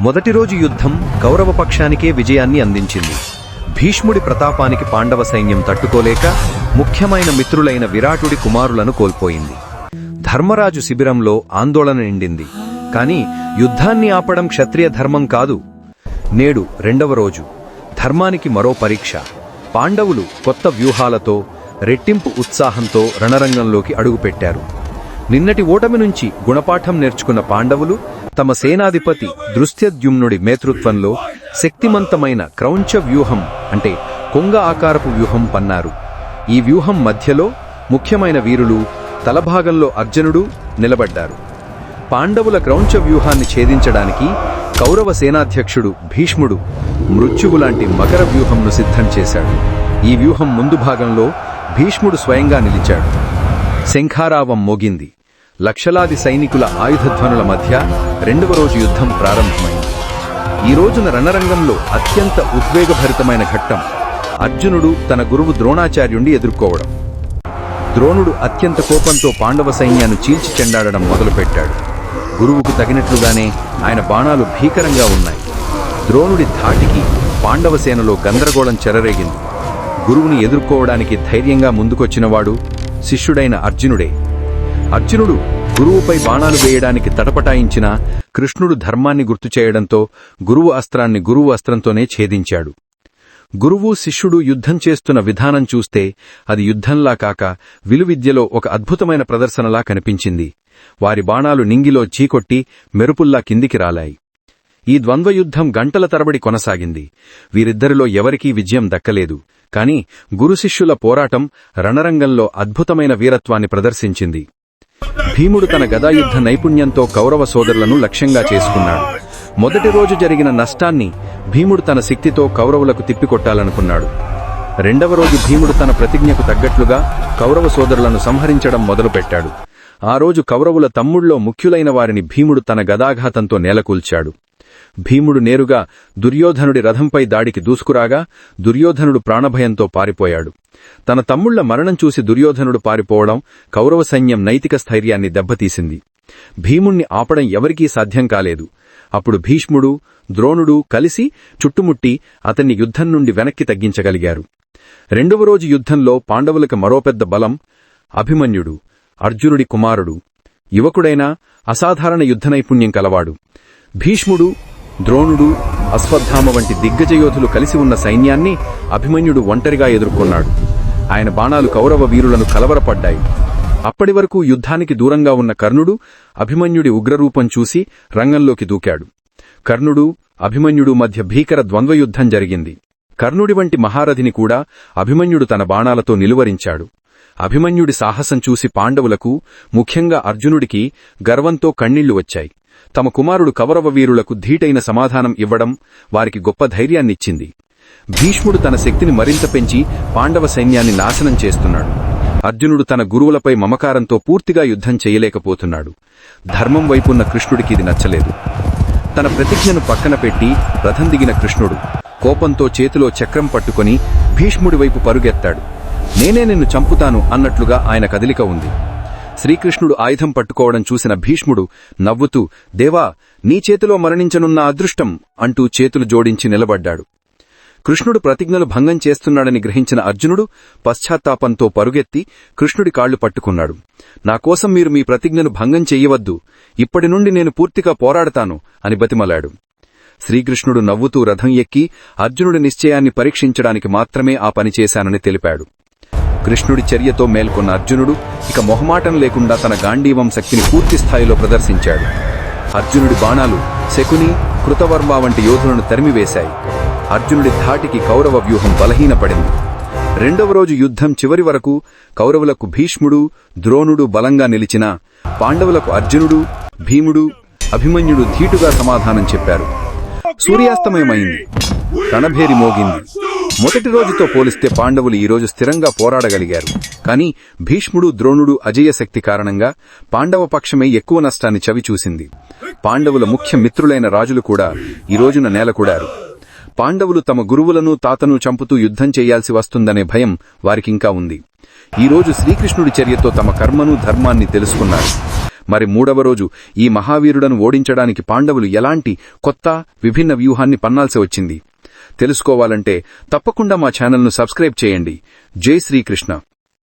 మొదటి రోజు యుద్ధం కౌరవ పక్షానికే విజయాన్ని అందించింది. భీష్ముడి ప్రతాపానికి పాండవ సైన్యం తట్టుకోలేక ముఖ్యమైన మిత్రులైన విరాటుడి కుమారులను కోల్పోయింది. ధర్మరాజు శిబిరంలో ఆందోళన నిండింది. కాని యుద్ధాన్ని ఆపడం క్షత్రియ ధర్మం కాదు. నేడు రెండవ రోజు. ధర్మానికి మరో పరీక్ష. పాండవులు కొత్త వ్యూహాలతో రెట్టింపు ఉత్సాహంతో రణరంగంలోకి అడుగుపెట్టారు. నిన్నటి ఓటమి నుంచి గుణపాఠం నేర్చుకున్న పాండవులు తమ సేనాధిపతి దృశ్యద్యుమ్నుడి నేతృత్వంలో శక్తిమంతమైన క్రౌంచ వ్యూహం అంటే కొంగ ఆకారపు వ్యూహం పన్నారు. ఈ వ్యూహం మధ్యలో ముఖ్యమైన వీరులు తలభాగంలో అర్జునుడు నిలబడ్డారు. పాండవుల క్రౌంచ వ్యూహాన్ని ఛేదించడానికి కౌరవ సేనాధ్యక్షుడు భీష్ముడు మృత్యువులాంటి మకర వ్యూహంను సిద్ధం చేశాడు. ఈ వ్యూహం ముందు భాగంలో భీష్ముడు స్వయంగా నిలిచాడు. శంఖారావం మోగింది. లక్షలాది సైనికుల ఆయుధధ్వనుల మధ్య రెండవ రోజు యుద్ధం ప్రారంభమైంది. ఈ రోజున రణరంగంలో అత్యంత ఉద్వేగభరితమైన ఘట్టం అర్జునుడు తన గురువు ద్రోణాచార్యుణ్ణి ఎదుర్కోవడం. ద్రోణుడు అత్యంత కోపంతో పాండవ సైన్యాన్ని చీల్చి చెండాడడం మొదలుపెట్టాడు. గురువుకు తగినట్లుగానే ఆయన బాణాలు భీకరంగా ఉన్నాయి. ద్రోణుడి ధాటికి పాండవ సేనలో గందరగోళం చెలరేగింది. గురువుని ఎదుర్కోవడానికి ధైర్యంగా ముందుకొచ్చినవాడు శిష్యుడైన అర్జునుడే. అర్జునుడు గురువుపై బాణాలు వేయడానికి తటపటాయించినా కృష్ణుడు ధర్మాన్ని గుర్తు చేయడంతో గురువు అస్త్రాన్ని గురువు అస్త్రంతోనే ఛేదించాడు. గురువు శిష్యుడు యుద్ధం చేస్తున్న విధానం చూస్తే అది యుద్ధంలా కాక విలువిద్యలో ఒక అద్భుతమైన ప్రదర్శనలా కనిపించింది. వారి బాణాలు నింగిలో చీకొట్టి మెరుపుల్లా కిందికి రాలాయి. ఈ ద్వంద్వయుద్ధం గంటల తరబడి కొనసాగింది. వీరిద్దరిలో ఎవరికీ విజయం దక్కలేదు. కాని గురుశిష్యుల పోరాటం రణరంగంలో అద్భుతమైన వీరత్వాన్ని ప్రదర్శించింది. భీముడు తన గదాయుద్ధ నైపుణ్యంతో కౌరవ సోదరులను లక్ష్యంగా చేసుకున్నాడు. మొదటి రోజు జరిగిన నష్టాన్ని భీముడు తన శక్తితో కౌరవులకు తిప్పికొట్టాలనుకున్నాడు. రెండవ రోజు భీముడు తన ప్రతిజ్ఞకు తగ్గట్లుగా కౌరవ సోదరులను సంహరించడం మొదలుపెట్టాడు. ఆ రోజు కౌరవుల తమ్ముళ్ళో ముఖ్యులైన వారిని భీముడు తన గదాఘాతంతో నేలకూల్చాడు. భీముడు నేరుగా దుర్యోధనుడి రథంపై దాడికి దూసుకురాగా దుర్యోధనుడు ప్రాణభయంతో పారిపోయాడు. తన తమ్ముళ్ళ మరణం చూసి దుర్యోధనుడు పారిపోవడం కౌరవ సైన్యం నైతిక స్థైర్యాన్ని దెబ్బతీసింది. భీముణ్ణి ఆపడం ఎవరికీ సాధ్యం కాలేదు. అప్పుడు భీష్ముడు ద్రోణుడు కలిసి చుట్టుముట్టి అతన్ని యుద్ధం నుండి వెనక్కి తగ్గించగలిగారు. రెండవ రోజు యుద్ధంలో పాండవులకు మరో పెద్ద బలం అభిమన్యుడు అర్జునుడి కుమారుడు యువకుడైన అసాధారణ యుద్ధ నైపుణ్యం కలవాడు. భీష్ముడు ద్రోణుడు అశ్వత్థామ వంటి దిగ్గజ యోధులు కలిసి ఉన్న సైన్యాన్ని అభిమన్యుడు ఒంటరిగా ఎదుర్కొన్నాడు. ఆయన బాణాలు కౌరవ వీరులను కలవరపడ్డాయి. అప్పటి వరకు యుద్ధానికి దూరంగా ఉన్న కర్ణుడు అభిమన్యుడి ఉగ్రరూపం చూసి రంగంలోకి దూకాడు. కర్ణుడు అభిమన్యుడు మధ్య భీకర ద్వంద్వయుద్ధం జరిగింది. కర్ణుడి వంటి మహారథిని కూడా అభిమన్యుడు తన బాణాలతో నిలువరించాడు. అభిమన్యుడి సాహసం చూసి పాండవులకు ముఖ్యంగా అర్జునుడికి గర్వంతో కన్నీళ్ళు వచ్చాయి. తమ కుమారుడు కౌరవ వీరులకు ధీటైన సమాధానం ఇవ్వడం వారికి గొప్ప ధైర్యాన్నిచ్చింది. భీష్ముడు తన శక్తిని మరింత పెంచి పాండవ సైన్యాన్ని నాశనం చేస్తున్నాడు. అర్జునుడు తన గురువులపై మమకారంతో పూర్తిగా యుద్ధం చేయలేకపోతున్నాడు. ధర్మం వైపున్న కృష్ణుడికి ఇది నచ్చలేదు. తన ప్రతిజ్ఞను పక్కన పెట్టి రథం దిగిన కృష్ణుడు కోపంతో చేతిలో చక్రం పట్టుకుని భీష్ముడి వైపు పరుగెత్తాడు. నేనే నిన్ను చంపుతాను అన్నట్లుగా ఆయన కదలిక ఉంది. శ్రీకృష్ణుడు ఆయుధం పట్టుకోవడం చూసిన భీష్ముడు నవ్వుతూ దేవా నీ చేతిలో మరణించనున్న అదృష్టం అంటూ చేతులు జోడించి నిలబడ్డాడు. కృష్ణుడు ప్రతిజ్ఞలు భంగం చేస్తున్నాడని గ్రహించిన అర్జునుడు పశ్చాత్తాపంతో పరుగెత్తి కృష్ణుడి కాళ్ళు పట్టుకున్నాడు. నాకోసం మీరు మీ ప్రతిజ్ఞను భంగం చెయ్యవద్దు ఇప్పటి నుండి నేను పూర్తిగా పోరాడతాను అని బతిమలాడు. శ్రీకృష్ణుడు నవ్వుతూ రథం ఎక్కి అర్జునుడి నిశ్చయాన్ని పరీక్షించడానికి మాత్రమే ఆ పని చేశానని తెలిపాడు. కృష్ణుడి చర్యతో మేల్కొన్న అర్జునుడు ఇక మొహమాటం లేకుండా తన గాంధీవం శక్తిని పూర్తి స్థాయిలో ప్రదర్శించాడు. అర్జునుడి బాణాలు శకుని కృతవర్మ వంటి యోధులను తరిమివేశాయి. అర్జునుడి ధాటికి కౌరవ వ్యూహం బలహీనపడింది. రెండవ రోజు యుద్ధం చివరి వరకు కౌరవులకు భీష్ముడు ద్రోణుడు బలంగా నిలిచినా పాండవులకు అర్జునుడు భీముడు అభిమన్యుడు ధీటుగా సమాధానం చెప్పారు. సూర్యాస్తమయమైంది. రణభేరి మోగింది. మొదటి రోజుతో పోలిస్తే పాండవులు ఈరోజు స్థిరంగా పోరాడగలిగారు. కాని భీష్ముడు ద్రోణుడు అజయ శక్తి కారణంగా పాండవ పక్షమే ఎక్కువ నష్టాన్ని చవిచూసింది. పాండవుల ముఖ్య మిత్రులైన రాజులు కూడా ఈ రోజున నేలకూడారు. పాండవులు తమ గురువులను తాతను చంపుతూ యుద్ధం చేయాల్సి వస్తుందనే భయం వారికింకా ఉంది. ఈరోజు శ్రీకృష్ణుడి చర్యతో తమ కర్మను ధర్మాన్ని తెలుసుకున్నారు. మరి మూడవ రోజు ఈ మహావీరుడను ఓడించడానికి పాండవులు ఎలాంటి కొత్త విభిన్న వ్యూహాన్ని పన్నాల్సి వచ్చింది? తెలుసుకోవాలంటే తప్పకుండా మా ఛానల్ను సబ్స్క్రైబ్ చేయండి. జై శ్రీకృష్ణ.